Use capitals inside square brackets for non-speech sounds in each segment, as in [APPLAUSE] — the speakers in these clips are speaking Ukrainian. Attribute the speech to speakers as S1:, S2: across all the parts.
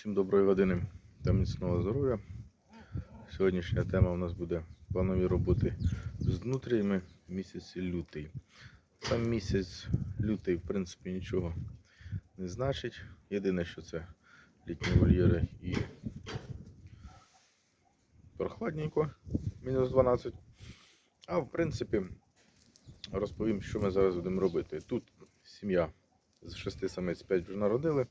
S1: Всім доброї години та міцного здоров'я. Сьогоднішня тема у нас буде планові роботи з нутріями в місяці лютий. Сам місяць лютий, в принципі, нічого не значить. Єдине, що це літні вольєри і прохладненько, мінус 12. А в принципі, розповім, що ми зараз будемо робити. Тут сім'я з шести самець 5 вже народили.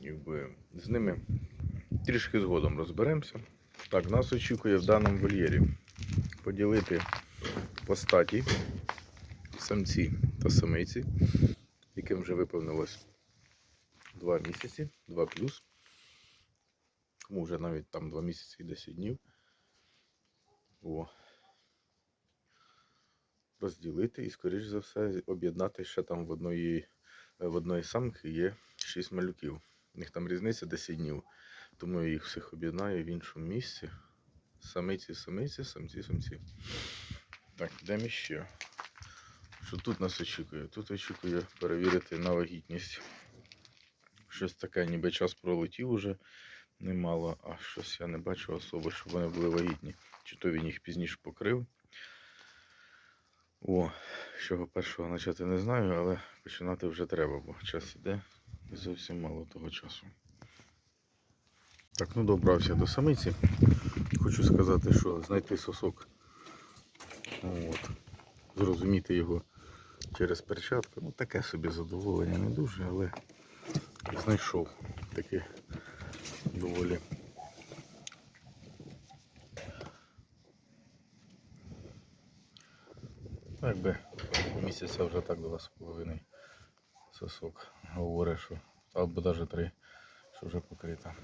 S1: Якби з ними трішки згодом розберемося. Так, нас очікує в даному вольєрі поділити по статі самці та самиці, яким вже виповнилось 2 місяці, 2 плюс. Кому вже навіть там 2 місяці і 10 днів. О. Розділити і, скоріш за все, об'єднати ще там в одної, в одної самки є 6 малюків. У них там різниця 10 днів. Тому я їх всіх об'єднаю в іншому місці. Самиці, самиці, самці, самці. Так, йдемо ще. Що тут нас очікує? Тут очікує перевірити на вагітність. Щось таке, ніби час пролетів уже немало, а щось я не бачу особи, щоб вони були вагітні. Чи то він їх пізніше покрив. О, з чого першого почати не знаю, але починати вже треба, бо час іде і зовсім мало того часу. Так, ну добрався до самиці. Хочу сказати, що знайти сосок, от, зрозуміти його через перчатку, ну таке собі задоволення не дуже, але знайшов таке доволі. Ну, якби місяця вже так два з половиною сосок говорить, що або навіть три, що вже покрита.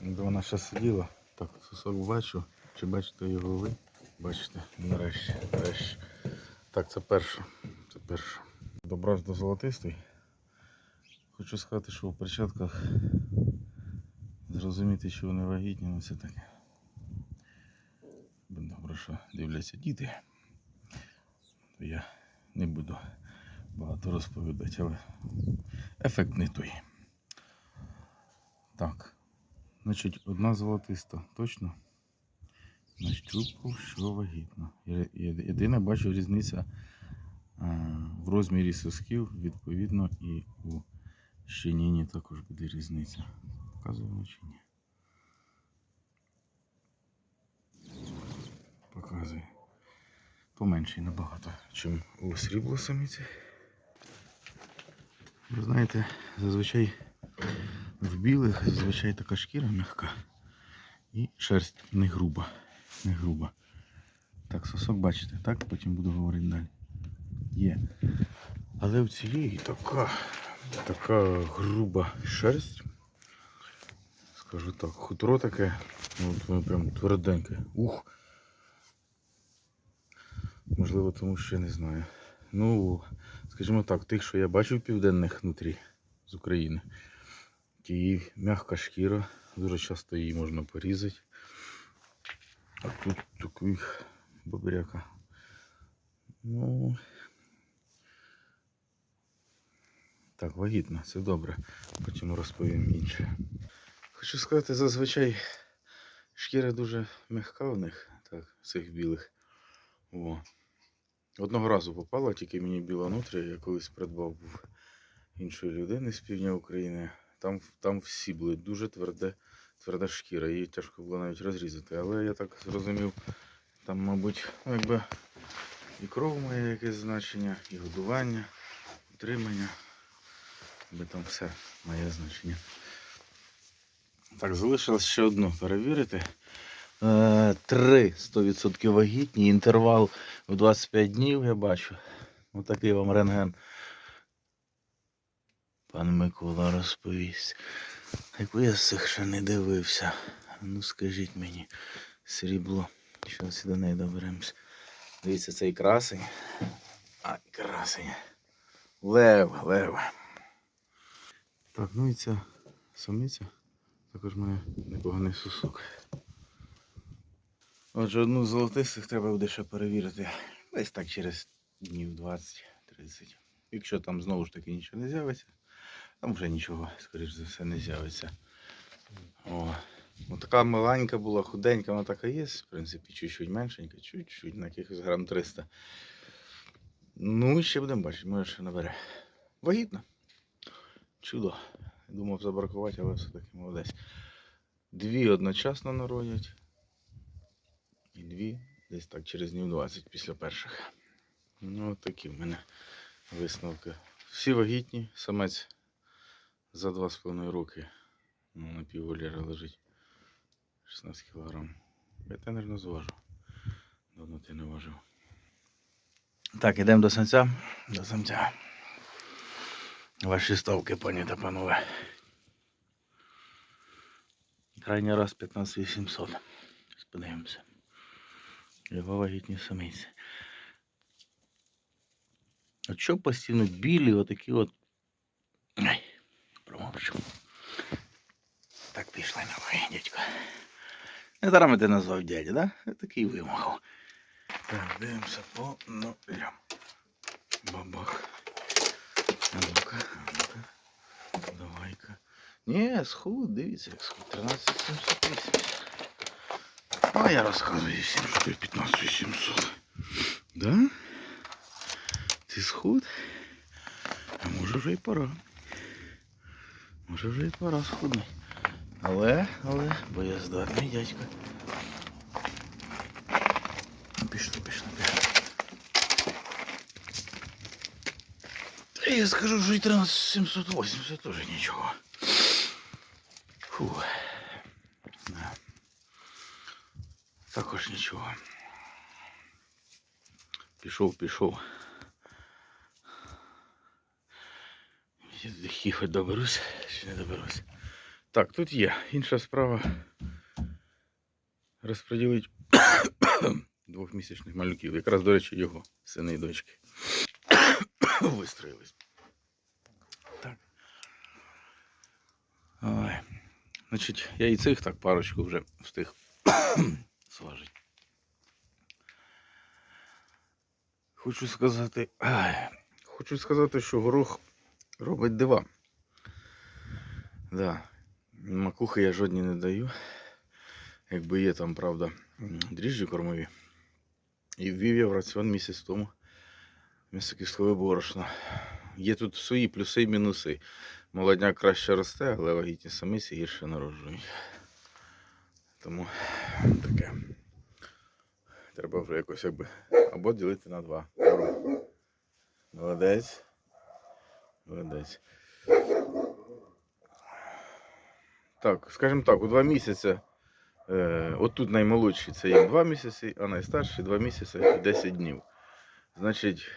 S1: Де вона ще сиділа, так, сосок бачу. Чи бачите його ви? Бачите, нарешті, нарешті. Так, це перша. Це перша. Добрався до золотистої. Хочу сказати, що в перчатках зрозуміти, що вони вагітні, ну це таке. Добре, що дивляться діти. То я не буду багато розповідати, але ефект не той. Так. Значить, одна золотиста, точно. Нащупав, що вагітно. Єдине, бачу різниця а, в розмірі сосків, відповідно, і у щеніні також буде різниця. Показуємо чи ні? Показує. Поменший набагато, чим у срібло саміці. Ви знаєте, зазвичай в білих зазвичай така шкіра м'яка і шерсть не груба. Не груба. Так, сосок бачите, так? Потім буду говорити далі. Є. Але в цієї така, така груба шерсть. Скажу так, хутро таке, ну, воно прям тверденьке. Ух. Можливо, тому що я не знаю. Ну, скажімо так, тих, що я бачив південних внутрі з України. Її м'яка шкіра, дуже часто її можна порізати. А тут такий бобряка. Ну так, вагітна, це добре. Потім розповім інше. Хочу сказати, зазвичай шкіра дуже м'яка в них, так, цих білих. О. Одного разу попала, тільки мені біла нутрія, я колись придбав був іншої людини з півдня України. Там, там всі були дуже тверде, тверда шкіра, її тяжко було навіть розрізати. Але я так зрозумів, там, мабуть, ну, якби і кров має якесь значення, і годування, утримання. Якби там все має значення. Так, залишилось ще одну перевірити. Е, Три 100% вагітні, інтервал в 25 днів я бачу. Отакий вам рентген. Пан Микола розповість. Якби я з ще не дивився. Ну скажіть мені, срібло. Щось до неї доберемось. Дивіться, цей красень. Ай, красень. Лев, лев. Так, ну і ця самиця. Також має непоганий сусок. Отже, одну з золотистих треба буде ще перевірити. Десь так через днів 20-30. Якщо там знову ж таки нічого не з'явиться, Там вже нічого, скоріш за все, не з'явиться. О. Ну, така маленька була, худенька, вона така є, в принципі, чуть-чуть меншенька, чуть-чуть, на якихось грам 300. Ну, ще будемо бачити, може ще набере. Вагітна. Чудо. Думав забракувати, але все-таки молодець. Дві одночасно народять. І дві десь так через днів 20 після перших. Ну, от такі в мене висновки. Всі вагітні, самець за 2,5 роки. Ну, на півволіра лежить 16 кг. Я те, не зважу. Давно ти не важив. Так, ідемо до самця. До самця. Ваші ставки, пані та панове. Крайній раз 15 800. Сподивимося. Його вагітні самиці. От що постійно білі, отакі от. Ай, промовчу. Так пішла на дядько. Не дарами ти назвав дядя, да? Такий вимахав. Так, дивимося по нулям. Бабах. А ну-ка, а ну-ка. Давай-ка. Ні, схуд, дивіться, як схуд. 13780. А я розказую всім, що ти 15700. Да? Ти схуд? А може вже й пора. Може вже й пора схудний. Але, але, боєздатний дядько. Ну, Пішло, пішло, пішло. Та я скажу, що і 13780 теж нічого. Фу. Також нічого. Пішов, пішов. Я до хі хоч доберусь, чи не доберусь. Так, тут є інша справа. Розподілить [COUGHS] двохмісячних малюків. Якраз, до речі, його сини і дочки. [COUGHS] Вистроїлись. Так. Ой. Значить, я і цих так парочку вже встиг [COUGHS] зважити. Хочу сказати. Хочу сказати, що горох робить дива. Да. Макухи я жодні не даю. Якби є там, правда, дріжджі кормові. І ввів я в раціон місяць тому м'ясокісткове борошно. Є тут свої плюси і мінуси. Молодняк краще росте, але вагітні самиці гірше народжують. Тому таке. Треба вже якось якби або ділити на два. Молодець. Молодець. Так, скажімо так, у два місяці. Е, отут наймолодший це є два місяці, а найстарший два місяці і 10 днів. Значить,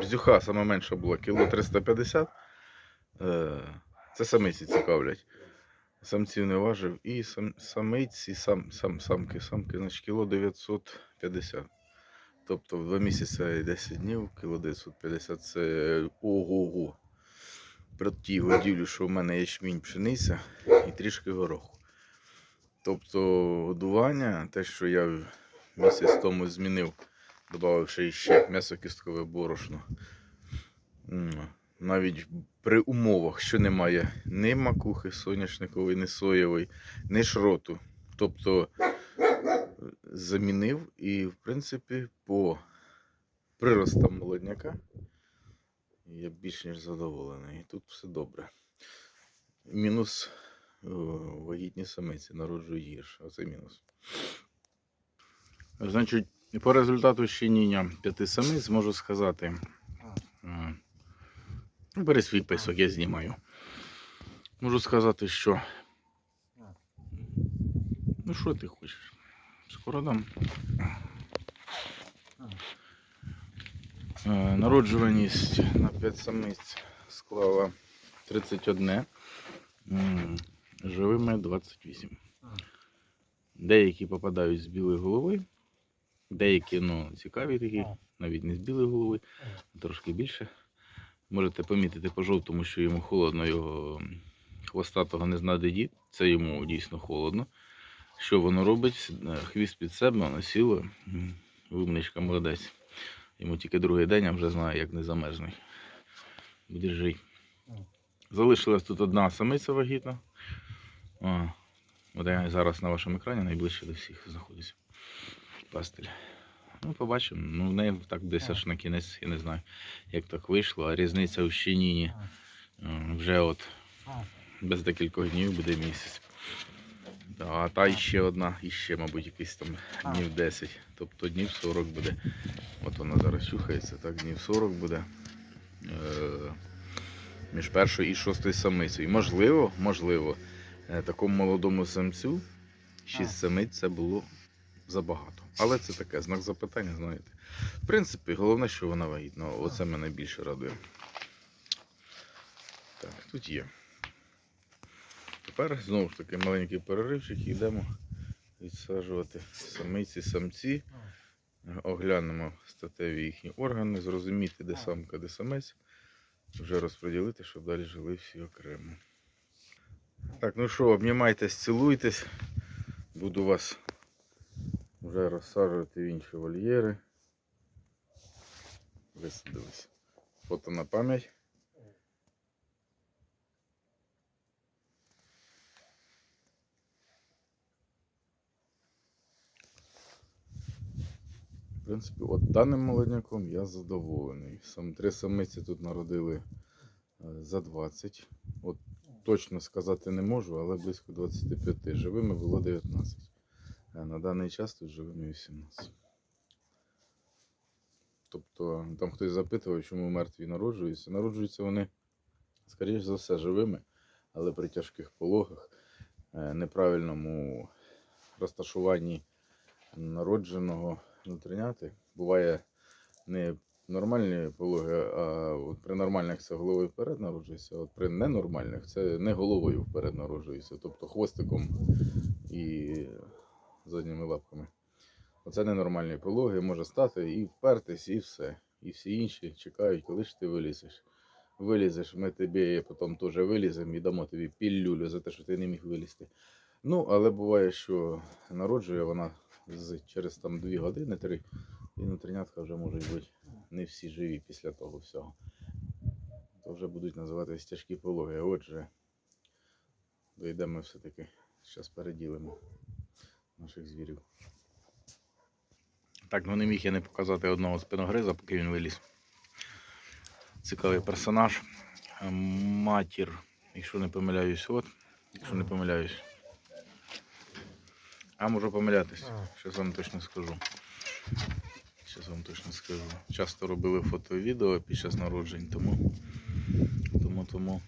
S1: бздюха саме менша була кіло 350. Е, це самиці цікавлять. Самців не важив. І сам, самиці, сам, сам, самки, самки, значить, кіло 950. Тобто в два місяці і 10 днів, кіло 950 це ого-го. При тій годівлі, що в мене ячмінь пшениця і трішки гороху. Тобто годування, те, що я місяць тому змінив, додавши ще м'ясо-кісткове борошно. Навіть при умовах, що немає ні макухи соняшникової, ні соєвої, ні шроту. Тобто е, замінив і, в принципі, по приростам молодняка я більш ніж задоволений. І тут все добре. Мінус вагітні самиці народжують гірше. Оце мінус. Значить, по результату щеніння п'яти самиць можу сказати. Ну, бери свій писок, я знімаю. Можу сказати, що. Ну, що ти хочеш? Скоро дам. Е, Народжуваність на 5 самиць склала 31. Живими 28. Деякі попадають з білої голови, деякі ну, цікаві такі, навіть не з білої голови, а трошки більше. Можете помітити по жовтому, що йому холодно, його хвостатого не знаде дід. Це йому дійсно холодно. Що воно робить? Е, Хвіст під себе, воно сіло. Вимничка молодець. Йому тільки другий день, а вже знає, як не замерзне. Держи. Залишилась тут одна самиця вагітна. От я зараз на вашому екрані найближче до всіх знаходиться. Пастель. Ну, побачимо. Ну, в неї так десь аж на кінець, я не знаю, як так вийшло, а різниця у щеніні е, вже от без декількох днів буде місяць. А та іще одна, іще, мабуть, якийсь там днів 10. Тобто днів 40 буде. От вона зараз чухається, так, днів 40 буде. Е, між першою і шостою самицею. Можливо, можливо, е, такому молодому самцю 6 самиць це було забагато. Але це таке знак запитання, знаєте. В принципі, головне, що вона вагітна. Оце мене більше радує. Так, тут є. Тепер знову ж таки маленький переривчик і йдемо відсаджувати самиці, самці. Оглянемо статеві їхні органи, зрозуміти, де самка, де самець. Вже розподілити, щоб далі жили всі окремо. Так, ну що, обнімайтесь, цілуйтесь. Буду вас вже розсаджувати в інші вольєри. Висадились. Фото на пам'ять. В принципі, от даним молодняком я задоволений. Сам три самиці тут народили е, за 20. От точно сказати не можу, але близько 25. Живими було 19. А на даний час тут живими 18. Тобто там хтось запитував, чому мертві народжуються. Народжуються вони, скоріш за все, живими, але при тяжких пологах, е, неправильному розташуванні народженого внутріняти. Буває не нормальні пологи, а от при нормальних це головою вперед народжується, а от при ненормальних це не головою вперед народжується, тобто хвостиком і задніми лапками. Оце ненормальні пологи, може стати і впертись, і все. І всі інші чекають, коли ж ти вилізеш. Вилізеш, ми тобі потім теж виліземо і дамо тобі піллюлю за те, що ти не міг вилізти. Ну, але буває, що народжує вона з, через там 2 години, 3, і внутрінятка вже можуть бути не всі живі після того всього. То вже будуть називатись тяжкі пологи. Отже, дійдемо все-таки, зараз переділимо наших звірів. Так, ну не міг я не показати одного спиногриза, поки він виліз. Цікавий персонаж. Матір, якщо не помиляюсь, от, якщо не помиляюсь. А можу помилятись. Зараз вам точно скажу. Зараз вам точно скажу. Часто робили фото і відео під час народжень, тому, тому, тому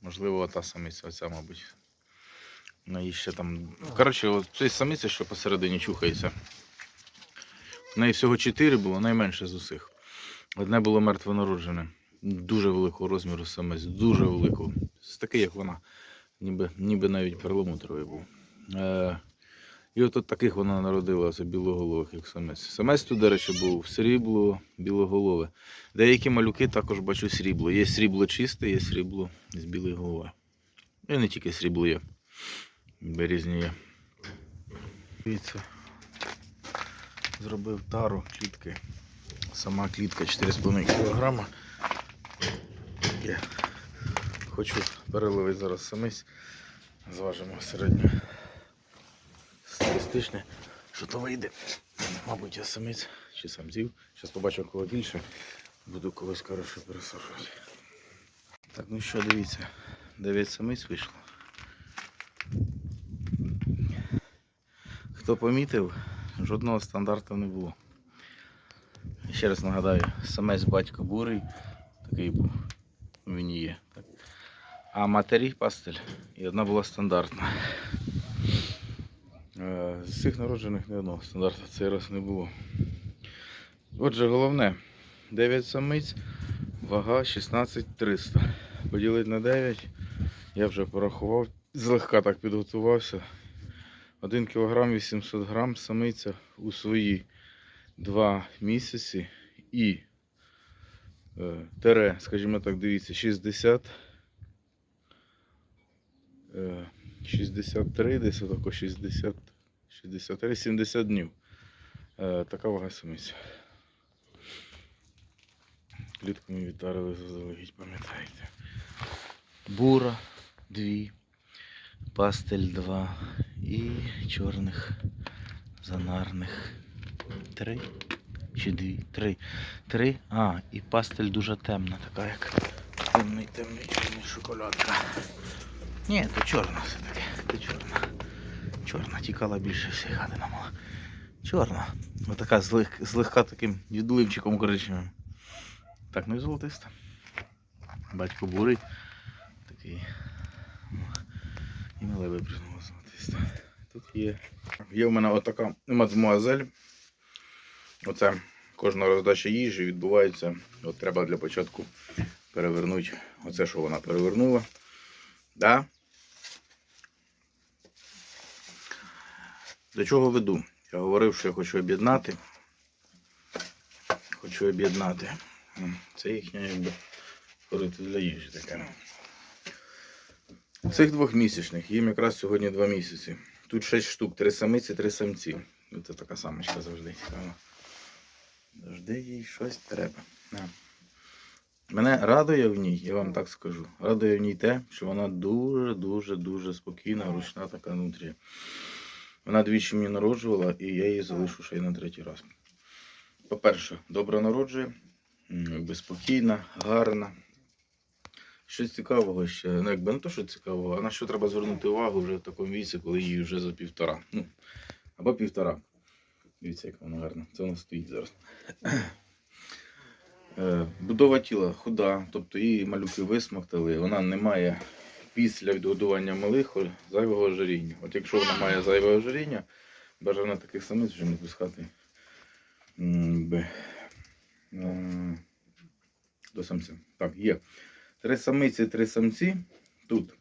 S1: можливо, та самиця, оця, мабуть. Ну, і ще там. Коротше, цей самиця, що посередині чухається. В неї всього 4 було, найменше з усіх. Одне було мертвонароджене. Дуже великого розміру самець, дуже великого. Такий, як вона. Ніби, ніби навіть перламутровий був. Е, і от, от таких вона народила, це білоголових, як самець. Самець тут, до речі, був срібло, білоголове. Деякі малюки також бачу срібло. Є срібло чисте, є срібло з білої голови. І не тільки срібло є. Є. Дивіться. Зробив тару клітки. Сама клітка 4,5 кг. Є. Хочу переловити зараз самиць. Зважимо середньо статистичне, що то вийде. Мабуть, я самець чи самців. Зараз побачу кого більше. Буду когось коротше пересаджувати. Так, ну що, дивіться, 9 самиць вийшло. Хто помітив, жодного стандарту не було. Ще раз нагадаю, самець батько бурий, такий був. Він є. А матері пастель і одна була стандартна. Е, З цих народжених ні одного стандарту цей раз не було. Отже, головне, 9 самиць, вага 16300. Поділити на 9, я вже порахував, злегка так підготувався. 1 кг 800 грам самиця у свої 2 місяці і е, тере, скажімо так, дивіться, 60. е, 63, десь отако 60, 63, 70 днів. Е, така вага самиця. Клітку ми відтарили заздалегідь, пам'ятаєте. бура дві, пастель два і чорних занарних три чи дві. Три. Три. А, і пастель дуже темна, така як темний, темний, темний шоколадка. Ні, то чорна все-таки. То чорна. Чорна, тікала більше всіх хати мала. Чорна. Отака злег, злегка таким відливчиком коричневим. Так, ну і золотиста. Батько бурий. Такий. ну, І мале випрыгнуло золотиста. Тут є. Є в мене отака мадмуазель. Оце кожна роздача їжі відбувається. От треба для початку перевернути оце, що вона перевернула. Да? До чого веду? Я говорив, що я хочу об'єднати. Хочу об'єднати. Це їхня якби для їжі таке. Цих двохмісячних, їм якраз сьогодні два місяці. Тут 6 штук, три самиці, три самці. Ну, Це така самочка завжди цікава. Завжди їй щось треба. Мене радує в ній, я вам так скажу. Радує в ній те, що вона дуже-дуже дуже спокійна, ручна така нутрія. Вона двічі мені народжувала, і я її залишу ще й на третій раз. По-перше, добре народжує, якби спокійна, гарна. Щось цікавого ще, ну якби не то, що цікавого, а на що треба звернути увагу вже в такому віці, коли їй вже за півтора. Ну, або півтора. Дивіться, як вона гарна. Це вона стоїть зараз. [CLEARS THROAT] Е, Будова тіла худа, тобто її малюки висмоктали, вона не має після відгодування малих зайвого ожиріння. От якщо вона має зайве ожиріння, бажано таких самиць вже не пускати е, до самця. Так, є. Три самиці, три самці тут.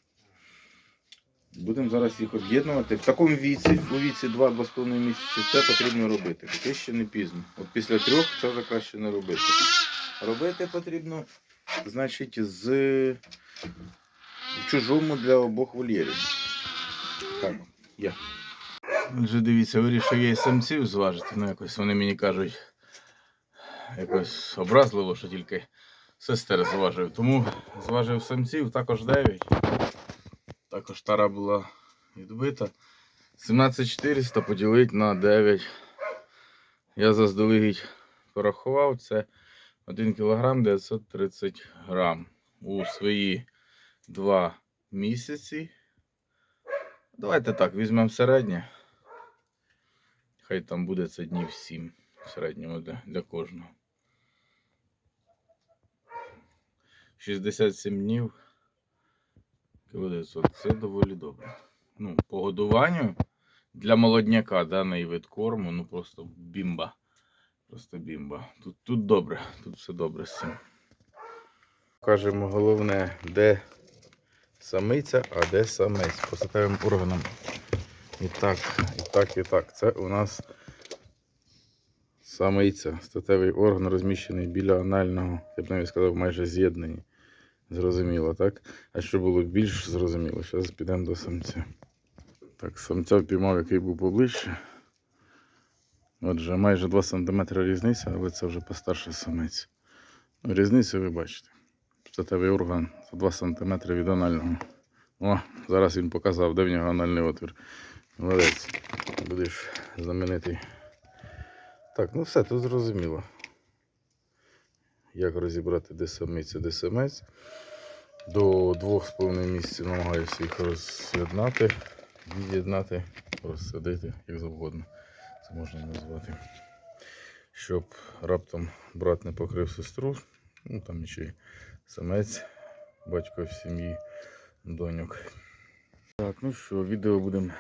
S1: Будемо зараз їх об'єднувати. В такому віці, у віці 2-2,5 місяці, це потрібно робити. Поки ще не пізно. От після трьох це вже краще не робити. Робити потрібно, значить, з в чужому для обох вольєрів. Так, є. Отже, дивіться, вирішив я і самців зважити. Ну, якось вони мені кажуть, якось образливо, що тільки сестер зважив. Тому зважив самців, також 9. Також тара була відбита. 17400 поділити на 9. Я заздалегідь порахував, це 1 кг 930 грам. У свої 2 місяці. Давайте так, візьмемо середнє. Хай там буде це днів 7 в середньому для, для кожного. 67 днів. Це доволі добре. Ну, по годуванню для молодняка даний вид корму, ну просто бімба. Просто бімба. Тут, тут добре, тут все добре з цим. Кажемо головне, де самиця, а де самець. По статевим органам. І так, і так, і так. Це у нас самиця. Статевий орган розміщений біля анального, я б навіть сказав, майже з'єднані. Зрозуміло, так? А що було більш зрозуміло, зараз підемо до самця. Так, самця впіймав, який був поближче. Отже, майже 2 см різниця, але це вже постарший самець. Ну, різницю ви бачите. Статевий орган за 2 см від анального. О, зараз він показав, де в нього анальний отвір. Молодець. Будеш знаменитий. Так, ну все, тут зрозуміло. Як розібрати, де самиця, де самець. До 2,5 місяців намагаюся їх роз'єднати, від'єднати, розсадити, як завгодно. Це можна назвати. Щоб раптом брат не покрив сестру, ну там ще й самець, батько в сім'ї, доньок. Так, ну що, відео будемо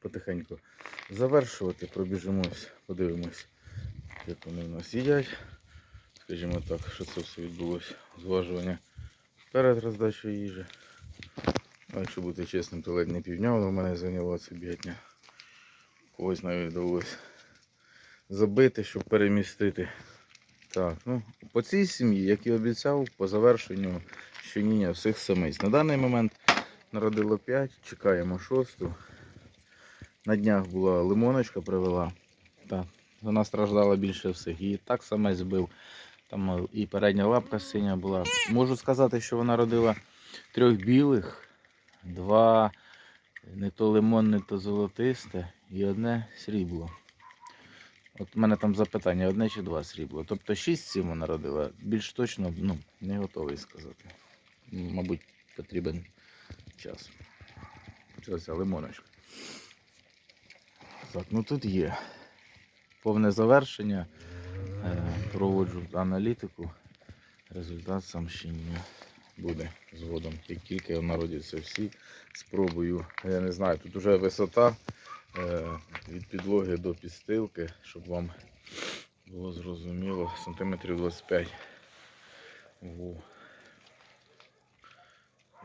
S1: потихеньку завершувати. Пробіжимось, подивимось, як вони в нас їдять. Скажімо так, що це все відбулося. Зважування перед роздачею їжі. Якщо бути чесним, то ледь не півдня воно в мене зайняло це бігатня. Когось навіть довелося забити, щоб перемістити. Так, ну, по цій сім'ї, як і обіцяв, по завершенню щоніння всіх самиць. На даний момент народило 5, чекаємо шосту. На днях була лимоночка привела. Так, вона страждала більше всіх. Її так саме збив. Там е, і передня лапка синя була. Можу сказати, що вона родила трьох білих, два не то лимон, не то золотисте і одне срібло. От у мене там запитання, одне чи два срібло. Тобто шість сіму народила. Більш точно ну, не готовий сказати. Мабуть, потрібен час. Ця лимоночка. Так, ну тут є повне завершення. Е, Проводжу аналітику. Результат сам ще не буде згодом. Як тільки народяться всі, спробую. Я не знаю, тут вже висота е, від підлоги до підстилки, щоб вам було зрозуміло, сантиметрів 25. Во.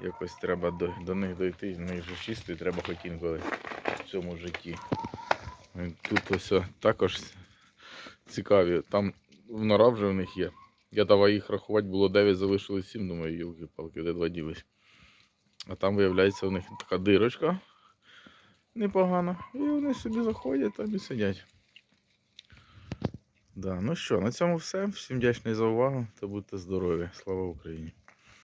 S1: Якось треба до, до них дойти, вони ж чисті, треба хоч інколи в цьому житті. Тут ось також цікаві. Там в нора вже в них є. Я давай їх рахувати, було 9, залишилось 7, думаю, юлки-палки, де два ділись. А там, виявляється, у них така дирочка непогана. І вони собі заходять там і сидять. Да, ну що, на цьому все. Всім вдячний за увагу та будьте здорові. Слава Україні!